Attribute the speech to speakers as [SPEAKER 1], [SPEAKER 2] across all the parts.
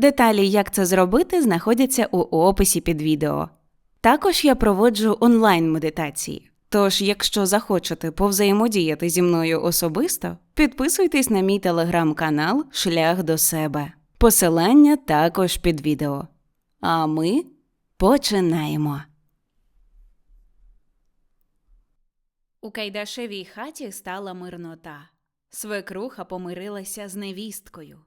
[SPEAKER 1] Деталі, як це зробити, знаходяться у описі під відео. Також я проводжу онлайн-медитації. Тож, якщо захочете повзаємодіяти зі мною особисто, підписуйтесь на мій телеграм-канал Шлях до себе. Посилання також під відео. А ми починаємо. У Кайдашевій хаті стала мирнота. Свекруха помирилася з невісткою.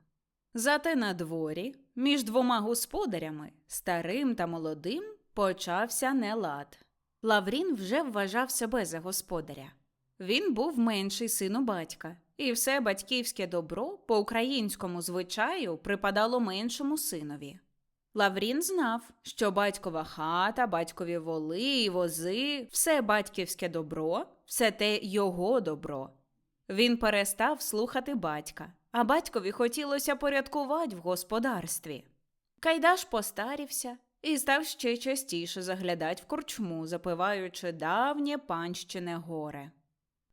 [SPEAKER 1] Зате на дворі, між двома господарями, старим та молодим, почався нелад. Лаврін вже вважав себе за господаря. Він був менший син у батька, і все батьківське добро по українському звичаю припадало меншому синові. Лаврін знав, що батькова хата, батькові воли і вози, все батьківське добро, все те його добро. Він перестав слухати батька, а батькові хотілося порядкувати в господарстві. Кайдаш постарівся і став ще частіше заглядати в корчму, запиваючи давнє панщине горе.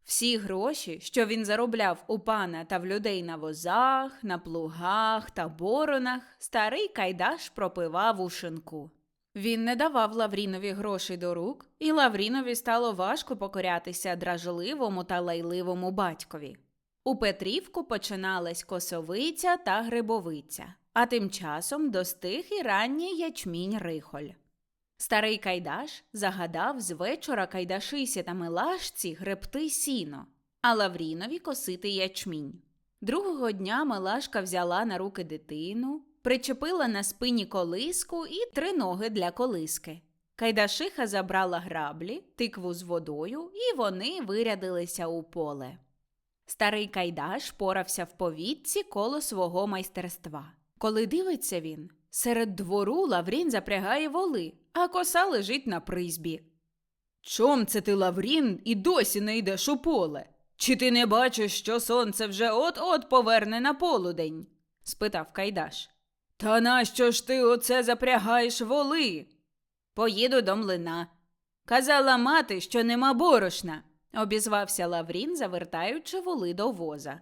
[SPEAKER 1] Всі гроші, що він заробляв у пана та в людей на возах, на плугах та боронах, старий Кайдаш пропивав у шинку. Він не давав Лаврінові грошей до рук, і Лаврінові стало важко покорятися дражливому та лайливому батькові. У Петрівку починалась косовиця та грибовиця, а тим часом достиг і ранній ячмінь рихоль. Старий Кайдаш загадав з вечора Кайдашисі та Милашці гребти сіно, а Лаврінові косити ячмінь. Другого дня Милашка взяла на руки дитину, причепила на спині колиску і три ноги для колиски. Кайдашиха забрала граблі, тикву з водою, і вони вирядилися у поле. Старий Кайдаш порався в повітці коло свого майстерства. Коли дивиться він, серед двору Лаврін запрягає воли, а коса лежить на призбі. Чом це ти, Лаврін, і досі не йдеш у поле? Чи ти не бачиш, що сонце вже от-от поверне на полудень? спитав Кайдаш. Та нащо ж ти оце запрягаєш воли? Поїду до млина. Казала мати, що нема борошна, обізвався Лаврін, завертаючи воли до воза.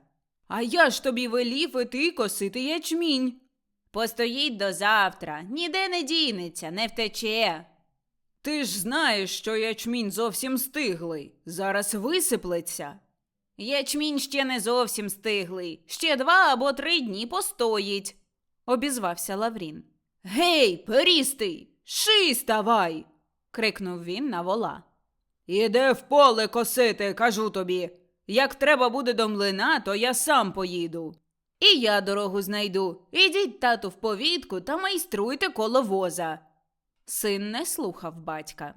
[SPEAKER 1] А я ж тобі велів іти косити ячмінь. Постоїть до завтра, ніде не дінеться, не втече. Ти ж знаєш, що ячмінь зовсім стиглий, зараз висиплеться. Ячмінь ще не зовсім стиглий, ще два або три дні постоїть, обізвався Лаврін. Гей, перістий, ший ставай. крикнув він на вола. Іде в поле косити, кажу тобі. Як треба буде до млина, то я сам поїду. І я дорогу знайду. Ідіть, тату, в повітку та майструйте коло воза. Син не слухав батька.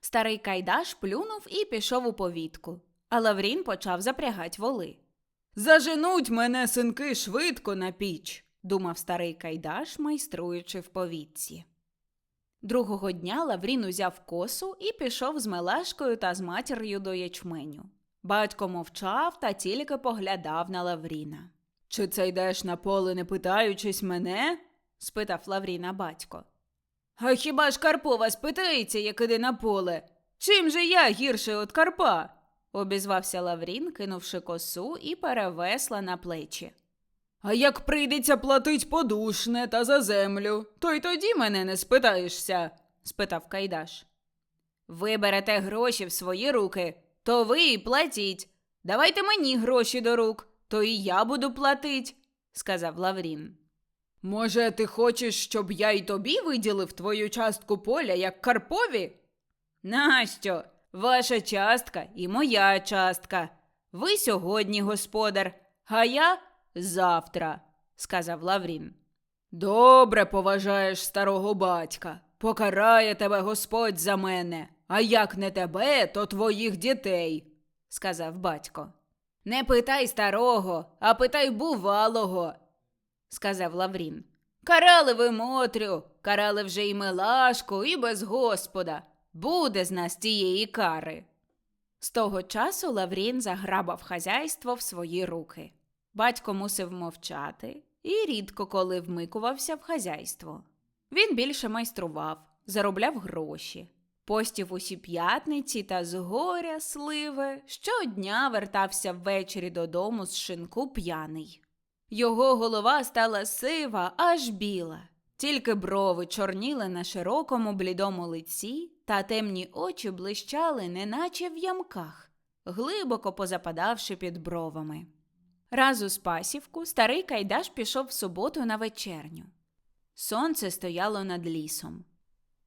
[SPEAKER 1] Старий Кайдаш плюнув і пішов у повітку, а Лаврін почав запрягать воли. Заженуть мене синки швидко на піч, думав старий Кайдаш, майструючи в повітці. Другого дня Лаврін узяв косу і пішов з Мелешкою та з матір'ю до ячменю. Батько мовчав та тільки поглядав на Лавріна. Чи це йдеш на поле, не питаючись мене? спитав Лавріна батько. А хіба ж Карпова спитається, як іде на поле? Чим же я гірше від Карпа? обізвався Лаврін, кинувши косу і перевесла на плечі. А як прийдеться платить подушне та за землю, то й тоді мене не спитаєшся? спитав Кайдаш. Ви берете гроші в свої руки, то ви і платіть. Давайте мені гроші до рук, то і я буду платить, сказав Лаврін. Може, ти хочеш, щоб я й тобі виділив твою частку поля, як Карпові? Нащо? Ваша частка і моя частка. Ви сьогодні господар, а я завтра, сказав Лаврін. Добре поважаєш старого батька. Покарає тебе Господь за мене, а як не тебе, то твоїх дітей, сказав батько. Не питай старого, а питай бувалого, сказав Лаврін. Карали ви Мотрю, карали вже й Милашку, і без Господа. Буде з нас тієї кари. З того часу Лаврін заграбав хазяйство в свої руки. Батько мусив мовчати і рідко коли вмикувався в хазяйство. Він більше майстрував, заробляв гроші, постів усі п'ятниці та з горя сливи щодня вертався ввечері додому з шинку п'яний. Його голова стала сива, аж біла. Тільки брови чорніли на широкому блідому лиці, та темні очі блищали, неначе в ямках, глибоко позападавши під бровами. Раз у спасівку старий Кайдаш пішов в суботу на вечерню. Сонце стояло над лісом.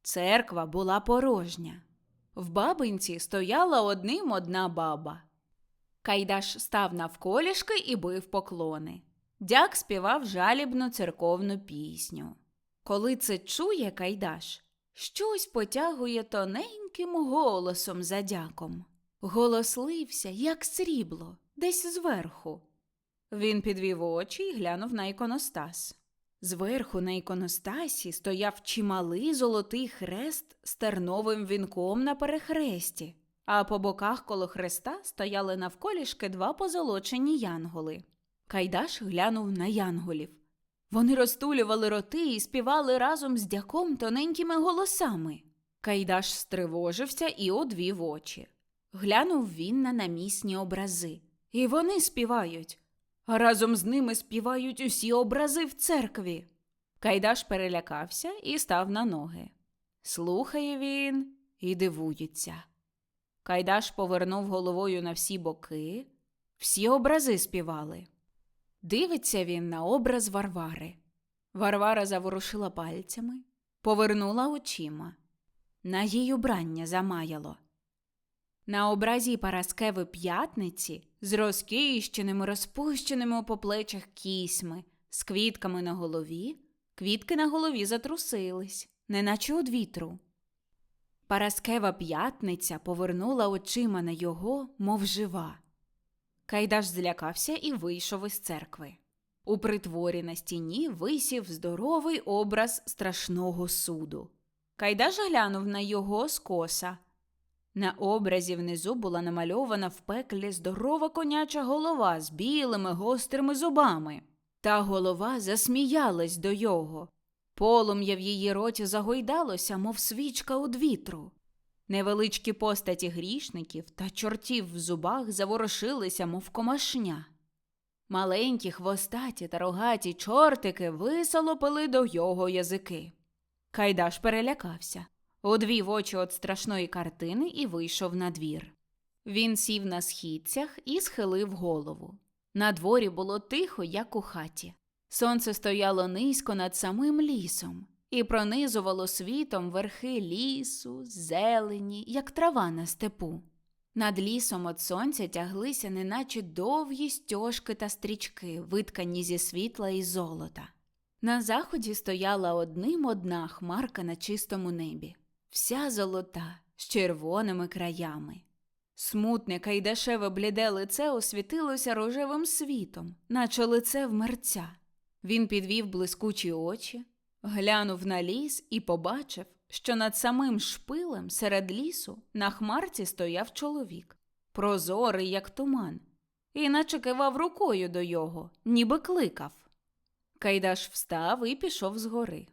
[SPEAKER 1] Церква була порожня. В бабинці стояла одним одна баба. Кайдаш став навколішки і бив поклони. Дяк співав жалібну церковну пісню. Коли це чує Кайдаш, щось потягує тоненьким голосом за дяком. Голос лився, як срібло, десь зверху. Він підвів очі і глянув на іконостас. Зверху на іконостасі стояв чималий золотий хрест з терновим вінком на перехресті, а по боках коло хреста стояли навколішки два позолочені янголи. Кайдаш глянув на янголів. Вони розтулювали роти і співали разом з дяком тоненькими голосами. Кайдаш стривожився і одвів очі. Глянув він на намісні образи. І вони співають. Разом з ними співають усі образи в церкві. Кайдаш перелякався і став на ноги. Слухає він і дивується. Кайдаш повернув головою на всі боки, всі образи співали. Дивиться він на образ Варвари. Варвара заворушила пальцями, повернула очима. На їй убрання замаяло. На образі Параскеви п'ятниці з розкіщеними, розпущеними по плечах кісьми, з квітками на голові, квітки на голові затрусились, неначе од вітру. Параскева п'ятниця повернула очима на його, мов жива. Кайдаш злякався і вийшов із церкви. У притворі на стіні висів здоровий образ страшного суду. Кайдаш глянув на його скоса. На образі внизу була намальована в пеклі здорова коняча голова з білими гострими зубами. Та голова засміялась до його. Полум'я в її роті загойдалося, мов свічка од вітру. Невеличкі постаті грішників та чортів в зубах заворушилися, мов комашня. Маленькі хвостаті та рогаті чортики висолопили до його язики. Кайдаш перелякався, одвів очі від страшної картини і вийшов на двір. Він сів на східцях і схилив голову. На дворі було тихо, як у хаті. Сонце стояло низько над самим лісом і пронизувало світом верхи лісу, зелені, як трава на степу. Над лісом від сонця тяглися неначе довгі стяжки та стрічки, виткані зі світла і золота. На заході стояла одним одна хмарка на чистому небі, вся золота, з червоними краями. Смутне кайдашеве бліде лице освітилося рожевим світом, наче лице вмерця. Він підвів блискучі очі, глянув на ліс і побачив, що над самим шпилем серед лісу на хмарці стояв чоловік, прозорий, як туман, і наче кивав рукою до його, ніби кликав. Кайдаш встав і пішов згори.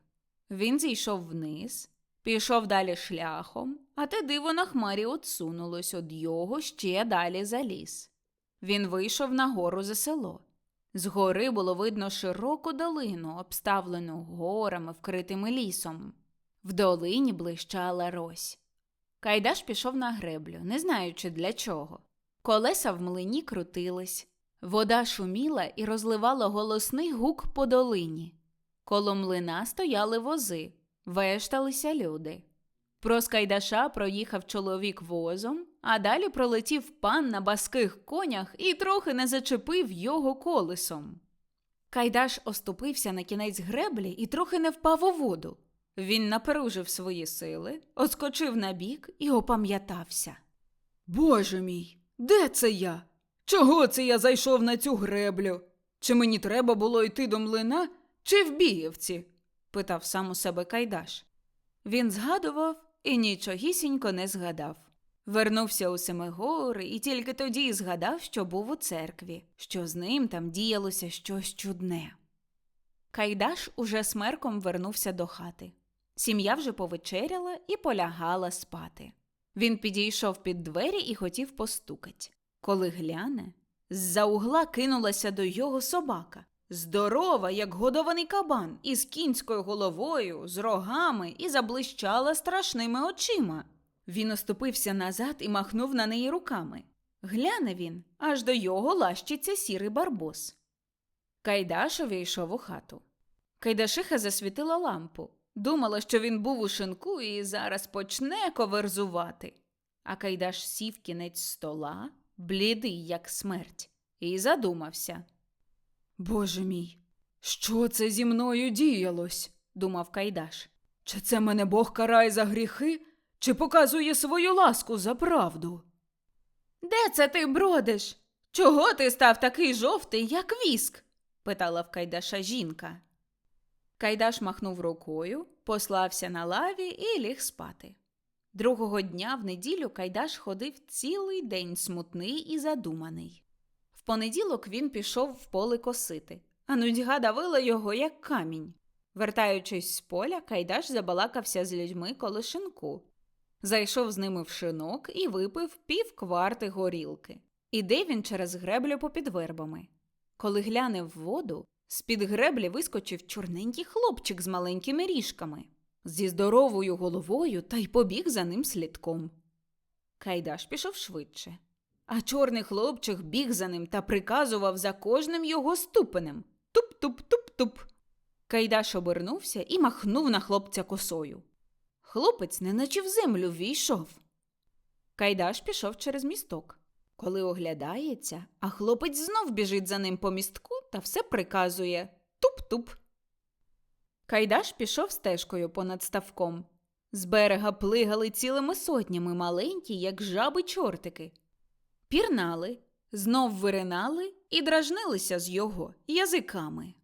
[SPEAKER 1] Він зійшов вниз, пішов далі шляхом, а те диво на хмарі отсунулось од його ще далі за ліс. Він вийшов на гору за село. Згори було видно широку долину, обставлену горами, вкритими лісом. В долині блищала рось. Кайдаш пішов на греблю, не знаючи для чого. Колеса в млині крутились, вода шуміла і розливала голосний гук по долині. Коло млина стояли вози, вешталися люди. Проз Кайдаша проїхав чоловік возом, а далі пролетів пан на баских конях і трохи не зачепив його колесом. Кайдаш оступився на кінець греблі і трохи не впав у воду. Він наперужив свої сили, оскочив на бік і опам'ятався.
[SPEAKER 2] Боже мій, де це я? Чого це я зайшов на цю греблю? Чи мені треба було йти до млина, чи в Біївці?
[SPEAKER 1] Питав сам у себе Кайдаш. Він згадував і нічогісінько не згадав. Вернувся у Семигори і тільки тоді згадав, що був у церкві, що з ним там діялося щось чудне. Кайдаш уже смерком вернувся до хати. Сім'я вже повечеряла і полягала спати. Він підійшов під двері і хотів постукать. Коли гляне, з-за угла кинулася до його собака. Здорова, як годований кабан, із кінською головою, з рогами і заблищала страшними очима. Він оступився назад і махнув на неї руками. Гляне він, аж до його лащиться сірий барбос. Кайдаш увійшов у хату. Кайдашиха засвітила лампу. Думала, що він був у шинку і зараз почне коверзувати. А Кайдаш сів кінець стола, блідий, як смерть, і задумався.
[SPEAKER 2] Боже мій, що це зі мною діялось?
[SPEAKER 1] Думав Кайдаш.
[SPEAKER 2] Чи це мене Бог карає за гріхи, чи показує свою ласку за правду?
[SPEAKER 1] Де це ти бродиш? Чого ти став такий жовтий, як віск? питала в Кайдаша жінка. Кайдаш махнув рукою, послався на лаві і ліг спати. Другого дня в неділю Кайдаш ходив цілий день смутний і задуманий. Понеділок він пішов в поле косити, а нудьга давила його, як камінь. Вертаючись з поля, Кайдаш забалакався з людьми коло шинку. Зайшов з ними в шинок і випив пів кварти горілки. Іде він через греблю попід вербами. Коли гляне в воду, з-під греблі вискочив чорненький хлопчик з маленькими ріжками, зі здоровою головою та й побіг за ним слідком. Кайдаш пішов швидше, а чорний хлопчик біг за ним та приказував за кожним його ступенем туп-туп-туп-туп. Кайдаш обернувся і махнув на хлопця косою. Хлопець неначе в землю війшов. Кайдаш пішов через місток. Коли оглядається, а хлопець знов біжить за ним по містку та все приказує туп-туп. Кайдаш пішов стежкою понад ставком. З берега плигали цілими сотнями маленькі, як жаби чортики. Пірнали, знов виринали і дражнилися з його язиками.